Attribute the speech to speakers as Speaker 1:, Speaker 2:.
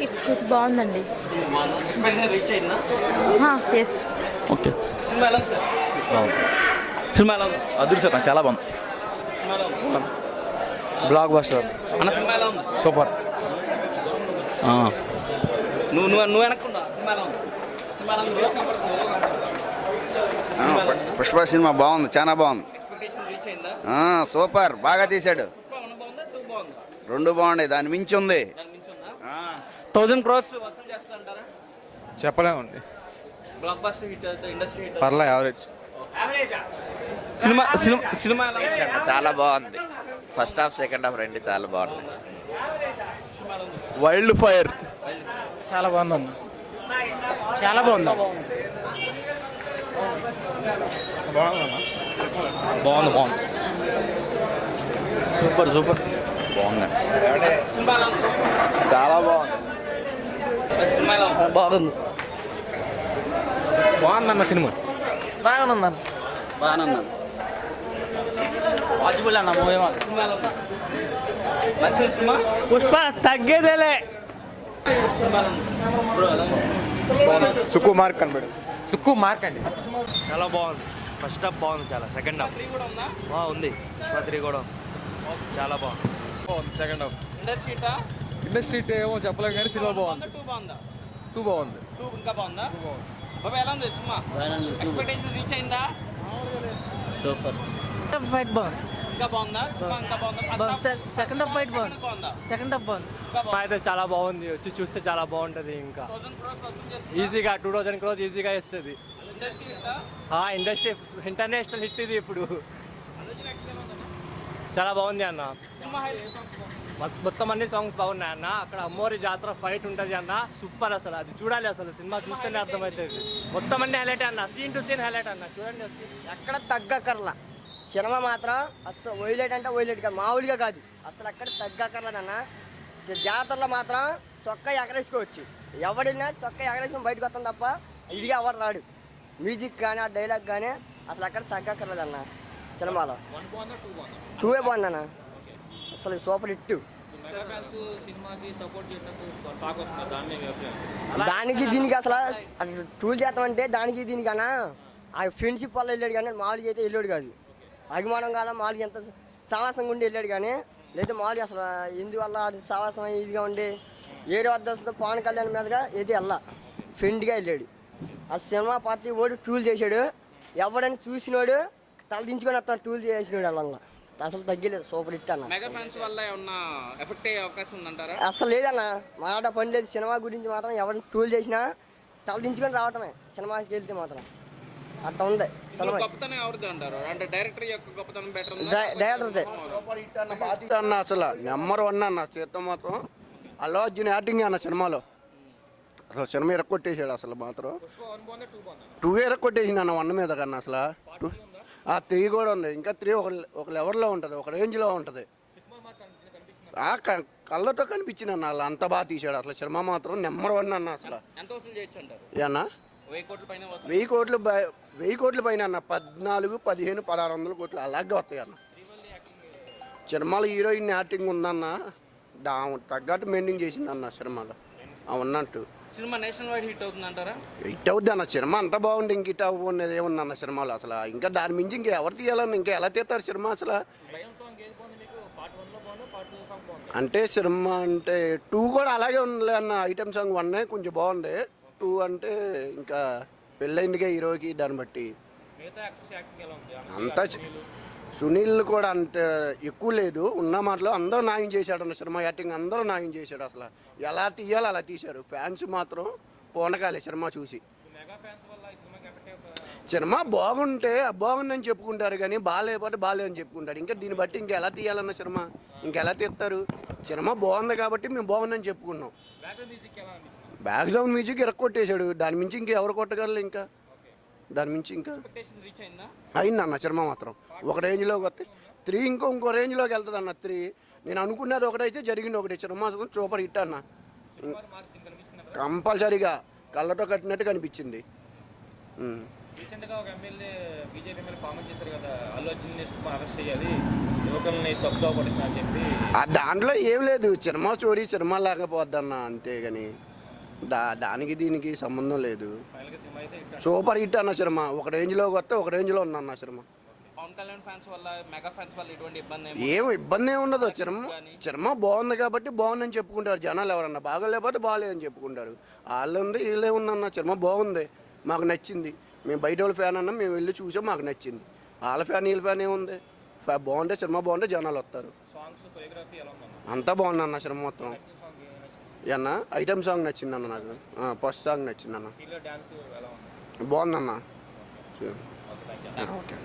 Speaker 1: It's good బాగుందండి.
Speaker 2: Expectation reach అయిందా
Speaker 1: yes
Speaker 3: okay
Speaker 2: cinema ఎలా ఉంది?
Speaker 3: అదృశ్యం చాలా బాగుంది.
Speaker 4: బ్లాక్ బస్టర్
Speaker 2: అన్న సినిమా ఎలా ఉంది?
Speaker 4: సూపర్.
Speaker 2: నువ్వు నువ్వు నువ్వు వెనక్కుండా సినిమా ఎలా ఉంది? సినిమా ఎలా ఉంది?
Speaker 5: ఆ, పు- పుష్ప సినిమా బాగుంది చాలా బాగుంది. సూపర్ బాగా తీశాడు. రెండు బాగున్నాయి దాని మించి ఉంది.
Speaker 2: థౌజండ్ క్రోర్స్ వసూలు చేస్తారంటారా
Speaker 4: చెప్పలేమండి.
Speaker 2: Blockbuster hit industry hit
Speaker 4: పర్లే యావరేజ్
Speaker 2: సినిమా సినిమా సినిమా ఎలా ఉంది?
Speaker 6: చాలా బాగుంది. ఫస్ట్ హాఫ్ సెకండ్ హాఫ్ రెండు చాలా బాగున్నాయి.
Speaker 2: వైల్డ్ ఫైర్
Speaker 4: చాలా బాగుందన్న.
Speaker 7: చాలా బాగుంది.
Speaker 3: బాగుంది బాగుంది. Super super. బాగుంది.
Speaker 2: సినిమా ఎలా ఉంది
Speaker 5: చాలా బాగుంది
Speaker 2: సినిమా ఎలా ఉంది
Speaker 7: బాగుంది.
Speaker 4: బాగుందన్న సినిమా?
Speaker 7: వాజిబుల్ అన్న మూవీ మాత్రం
Speaker 2: సినిమా?
Speaker 7: పుష్ప తగ్గేదేలే.
Speaker 4: సుక్కు మార్క్ కనబడి సుక్కు మార్క్ అండి.
Speaker 8: చాలా బాగుంది. ఫస్ట్ హాఫ్ బాగుంది చాలా సెకండ్ హాఫ్.
Speaker 2: త్రీ కూడా ఉందా.
Speaker 8: ఉంది పుష్ప త్రీ కూడా చాలా బాగుంది.
Speaker 4: బాగుంది సెకండ్ హాఫ్.
Speaker 2: ఇండస్ట్రీ
Speaker 4: ఇండస్ట్రీ ఏమో చెప్పలేం కానీ సినిమా బాగుంది.
Speaker 2: టూ బాగుందా.
Speaker 4: టూ
Speaker 2: ఇంకా బాగుందా? బాబా ఎలా ఉంది సినిమా? ఎక్స్పెక్టేషన్ రీచ్ అయిందా?
Speaker 7: ఫైట్ బాగుంది.
Speaker 2: ఇంకా బాగుందా? సినిమా ఇంకా బాగుందా? First half-
Speaker 7: second half fight బాగుంది. సెకండ్ హాఫ్ బాగుంది.
Speaker 8: అయితే చాలా బాగుంది. వచ్చి చూస్తే చాలా బాగుంటుంది ఇంకా.
Speaker 2: థౌసండ్
Speaker 8: ఈజీగా టూ థౌజండ్ క్రోస్ ఈజీగా ఇస్తుంది
Speaker 2: ఇండస్ట్రీ
Speaker 8: ఇంటర్నేషనల్ హిట్ ఇది ఇప్పుడు. చాలా బాగుంది అన్న.
Speaker 2: సినిమా
Speaker 8: మొత్తం అన్ని సాంగ్స్ బాగున్నాయి అన్న. అక్కడ అమ్మోరి జాతర ఫైట్ ఉంటుంది అన్న. సూపర్ అసలు. అది చూడాలి అసలు. సినిమా చూస్తేనే అర్థమవుతుంది. మొత్తం అన్ని హైలైట్ అన్న. సీన్ టు సీన్ హైలైట్ అన్న. చూడండి
Speaker 7: ఎక్కడ తగ్గకర్లా సినిమా మాత్రం అసలు వైలెట్ అంటే వైలెట్ కాదు. మామూలుగా కాదు. అసలు ఎక్కడ తగ్గకర్లేదన్న జాతరలో మాత్రం చొక్కా ఎగరేసుకోవచ్చు. ఎవడినా చొక్కా ఎగరేసుకొని బయటకు వస్తాం తప్ప ఇదిగా ఎవరు రాడు. మ్యూజిక్ కానీ ఆ డైలాగ్ కానీ అసలు ఎక్కడ తగ్గకర్లేదన్నా సినిమాలో. టూవే ఏ బాగుందన్న. అసలు సూపర్ హిట్. దానికి దీనికి అసలు టూల్ చేస్తామంటే దానికి దీనికన్నా ఆ ఫ్రెండ్షిప్ వల్ల వెళ్ళాడు కానీ మామూలుగా అయితే వెళ్ళాడు కాదు. అభిమానం కాలం మామూలుగా ఎంత సావాసంగా ఉండి వెళ్ళాడు కానీ లేదా మామూలుగా అసలు ఎందువల్ల అది సావాసం ఇదిగా ఉండి ఏరే వద్ద వస్తుందో పవన్ కళ్యాణ్ మీదగా ఏది వెళ్ళా ఫ్రెండ్గా వెళ్ళాడు. ఆ సినిమా పార్టీ ఓడి టూల్ చేశాడు. ఎవడని చూసినోడు తల దించుకొని వస్తాడు టూల్ చేసినాడు వాళ్ళ అసలు తగ్గలేదు సూపర్ హిట్ అన్న.
Speaker 2: మెగా ఫ్యాన్స్ వల్ల ఏమన్నా ఎఫెక్ట్ అయ్యే అవకాశం ఉందంటారా?
Speaker 7: అసలు లేదన్న. మాట పని లేదు సినిమా గురించి మాత్రం ఎవరిని టూల్ చేసినా తలదించుకొని రావటమే. సినిమాకి వెళ్తే మాత్రం. అట్లా ఉంది సినిమా.
Speaker 2: గొప్పతనం ఎవరిది అంటారు? అంటే డైరెక్టర్ యొక్క గొప్పతనం బెటర్
Speaker 7: డై- డైరెక్టర్దే.
Speaker 9: అన్న అసలు. నెంబర్ వన్ అన్న చేత్తో మాత్రం. అల్లు అర్జున్ యాక్టింగ్ అన్న సినిమాలో? అసలు సినిమా ఎరక్కొట్టేసాడు అసలు మాత్రం. టూ ఎరక్కొట్టేసింది అన్న వన్ మీద కన్నా అసలు. టూ ఆ త్రీ కూడా ఉంది. ఇంకా త్రీ ఒక ఒక లెవెల్లో ఉంటుంది ఒక రేంజ్లో ఉంటుంది. ఆ కళ్ళతో కనిపించింది అన్న అలా అంత బాగా తీసాడు అసలు సినిమా మాత్రం నెంబర్ వన్ అన్న అసలు. ఏనా
Speaker 2: వెయ్యి కోట్ల
Speaker 9: వెయ్యి కోట్లు పైన అన్న. పద్నాలుగు పదిహేను పదహారు వందల కోట్లు అలాగే వస్తాయి అన్న. సినిమాలో హీరోయిన్ యాక్టింగ్ ఉందన్న. దా తగ్గట్టు మెయింటైన్ చేసింది అన్న సినిమాలో ఉన్నట్టు.
Speaker 2: సినిమా నేషనల్ వైడ్ హిట్ అవుతుంది అంటారా?
Speaker 9: హిట్ అవుద్ది అన్న సినిమా అంతా బాగుంది ఇంక హిట్ అవ్వనేది ఏముంది అన్న సినిమాలో అసలు. ఇంకా దాని మించి ఇంకా ఎవరు తీయాలన్న ఇంకా ఎలా తీస్తారు సినిమా అసలు? అంటే సినిమా అంటే టూ కూడా అలాగే ఉంది అన్న. ఐటమ్ సాంగ్ వన్ కొంచెం బాగుంది. టూ అంటే ఇంకా పెళ్ళైందిగా హీరోకి దాన్ని బట్టి. అంతా సునీల్ కూడా అంత ఎక్కువ లేదు. ఉన్న మాటలో అందరూ న్యాయం చేశాడు అన్న సినిమా యాక్టింగ్ అందరూ న్యాయం చేశాడు అసలు. ఎలా తీయాలో అలా తీశారు ఫ్యాన్స్ మాత్రం పోనకాలే సినిమా చూసి. సినిమా బాగుంటే బాగుందని చెప్పుకుంటారు కానీ బాగాలేకపోతే బాగాలేదని చెప్పుకుంటారు. ఇంకా దీన్ని బట్టి ఇంకా ఎలా తీయాలన్న సినిమా ఇంకెలా తీస్తారు? సినిమా బాగుంది కాబట్టి మేము బాగుందని చెప్పుకున్నాం. బ్యాక్గ్రౌండ్ మ్యూజిక్ ఎరక్కొట్టేశాడు దాని మించి ఇంకా ఎవరు కొట్టగలరు ఇంకా? దాని మించి ఇంకా
Speaker 2: అయిందా?
Speaker 9: అన్న సినిమా మాత్రం. ఒక రేంజ్లోకి వస్తే త్రీ ఇంకో ఇంకో రేంజ్లోకి వెళ్తుంది అన్న త్రీ. నేను అనుకున్నది ఒకటైతే జరిగింది ఒకటి మాత్రం సూపర్ హిట్ అన్న. కంపల్సరీగా కళ్ళతో కట్టినట్టు కనిపించింది. ఉమ్.
Speaker 8: రీసెంట్గా ఒక ఎమ్మెల్యే బీజేపీ ఎమ్మెల్యే కామెంట్ చేశారు కదా అల్లు అర్జున్ సినిమా అరెస్ట్ చేయాలి
Speaker 2: యువకుల్ని తప్పుగా పడుతున్నా అని చెప్పి.
Speaker 9: ఆ దాంట్లో ఏం లేదు సినిమా స్టోరీ సినిమా లేకపోద్దన్న అంతేగాని. దా దానికి దీనికి సంబంధం లేదు.
Speaker 2: సినిమా
Speaker 9: సూపర్ హిట్ అన్న సినిమా. ఒక రేంజ్లోకి వస్తే ఒక రేంజ్లో సినిమా.
Speaker 2: ఎటువంటి ఇబ్బంది ఏమి
Speaker 9: ఏం ఇబ్బంది ఏమి ఉండదు. సినిమా సినిమా బాగుంది కాబట్టి బాగుందని చెప్పుకుంటారు జనాలు ఎవరన్నా. బాగోలేకపోతే బాగాలేదని చెప్పుకుంటారు. వాళ్ళు ఉంది వీళ్ళే ఉందన్న సినిమా బాగుంది. మాకు నచ్చింది. మేము బయట వాళ్ళ ఫ్యాన్ అన్నా. మేము వెళ్ళి చూసాం. మాకు నచ్చింది. వాళ్ళ ఫ్యాన్ వీళ్ళ ఫ్యాన్ ఏముంది? బాగుంటే సినిమా బాగుంటే జనాలు వస్తారు. అంతా బాగుంది అన్న సినిమా మొత్తం. అన్న ఐటమ్ సాంగ్ నచ్చింది అన్న నాకు ఫస్ట్ సాంగ్ నచ్చింది అన్న బాగుందన్న. ఓకే.